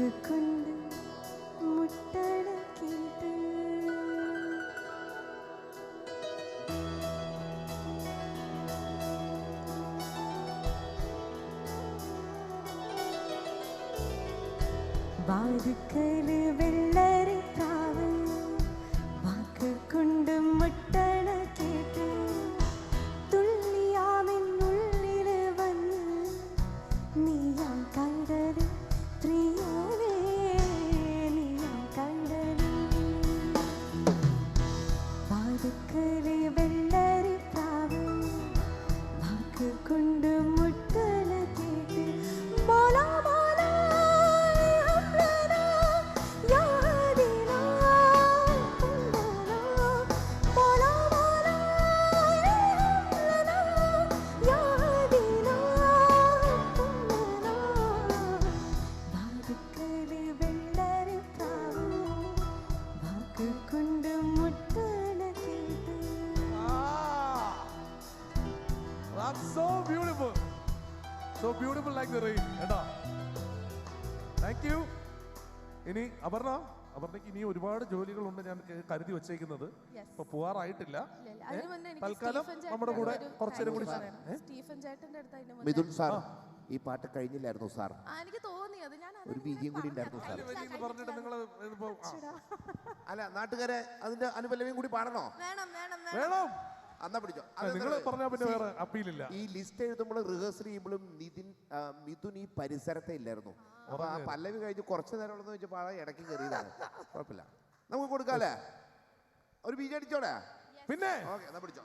ಮುಖ ಕೊಂಡು ಮುಟ್ಟಡಕ್ಕಿಂತ வாழ்க்கை வெள்ளரி That's beautiful so beautiful like the rain rain. കേട്ടോ? താങ്ക് യു ഇനി അപർണ അപർണയ്ക്ക് ഇനി ഒരുപാട് ജോലികളുണ്ട് ഞാൻ കരുതി വെച്ചേക്കുന്നത്. Yes. ഇപ്പൊ പോവാറായിട്ടില്ല. തൽക്കാലം നമ്മുടെ കൂടെ കുറച്ചേരം കൂടി. സ്റ്റീഫൻ ചേട്ടന്റെ അടുത്ത് മിഥുൻ സാർ ഈ പാട്ട് കഴിഞ്ഞില്ലായിരുന്നു സാർ? എനിക്ക് തോന്നി. അത് ഞാൻ ഒരു ബീജിയും കൂടി ഉണ്ടായിരുന്നു സാർ. പറഞ്ഞിട്ട് നിങ്ങൾ അല്ല നാട്ടുകാരെ അതിന്റെ അനുപല്ലവിയും കൂടി പാടണോ? വേണം വേണം. വേണം. അന്നാ പിടിച്ചോ. നിങ്ങൾ പറഞ്ഞാൽ പിന്നെ വേറെ അപ്പീലില്ല. ഈ ലിസ്റ്റ് എഴുതുമ്പോൾ റിഹേഴ്സൽ ചെയ്യുമ്പോഴും നിതിൻ മിഥുൻ ഈ പരിസരത്തെ ഇല്ലായിരുന്നു. അപ്പൊ ആ പല്ലവി കഴിഞ്ഞ് കുറച്ച് നേരം ഉള്ളതെന്ന് വെച്ചപ്പോൾ ആ ഇടയ്ക്ക് കയറിയതാണ്. കുഴപ്പമില്ല. നമുക്ക് കൊടുക്കാല്ലേ? ഒരു ബീജ് അടിച്ചോടെ പിന്നെ? ഓക്കെ എന്നാ പിടിച്ചോ.